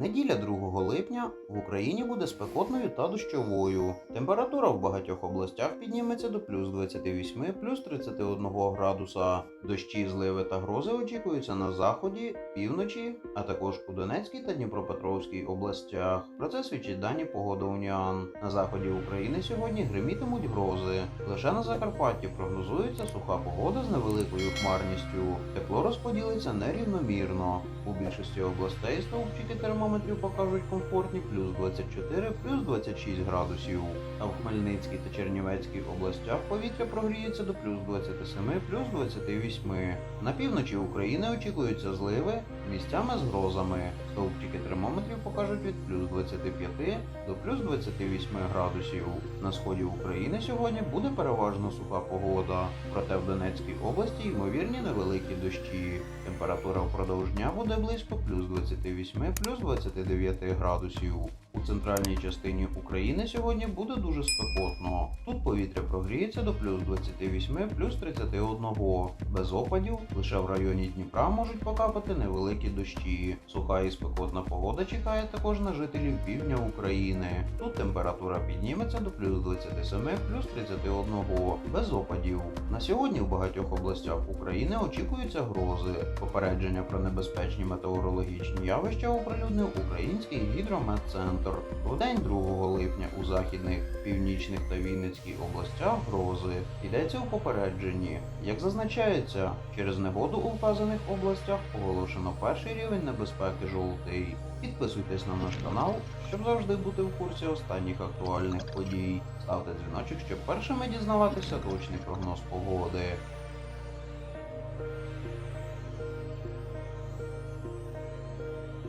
Неділя 2 липня в Україні буде спекотною та дощовою. Температура в багатьох областях підніметься до плюс 28, плюс 31 градуса. Дощі, зливи та грози очікуються на заході, півночі, а також у Донецькій та Дніпропетровській областях. Про це свідчить дані погоди Уніан. На заході України сьогодні гримітимуть грози. Лише на Закарпатті прогнозується суха погода з невеликою хмарністю. Тепло розподілиться нерівномірно. У більшості областей стовпчики термометрів покажуть комфортні плюс 24, плюс 26 градусів. А в Хмельницькій та Чернівецькій областях повітря прогріється до плюс 27, плюс 28. На півночі України очікуються зливи місцями з грозами. Стовпчики термометрів покажуть від плюс 25 до плюс 28 градусів. На сході України сьогодні буде переважно суха погода, проте в Донецькій області ймовірні невеликі дощі. Температура впродовж дня буде близько плюс 28, плюс 29 градусів. У центральній частині України сьогодні буде дуже спекотно. Тут повітря прогріється до плюс 28, плюс 31. Без опадів лише в районі Дніпра можуть покапати невеликі дощі. Суха і спекотна погода чекає також на жителів півдня України. Тут температура підніметься до плюс 27, плюс 31. Без опадів. На сьогодні в багатьох областях України очікуються грози. Попередження про небезпечні метеорологічні явища оприлюднив Український гідрометцентр. В день 2 липня у західних, північних та Вінницькій областях грози йдеться у попередженні. Як зазначається, через негоду у вказаних областях оголошено перший рівень небезпеки жовтий. Підписуйтесь на наш канал, щоб завжди бути в курсі останніх актуальних подій. Ставте дзвіночок, щоб першими дізнаватися точний прогноз погоди.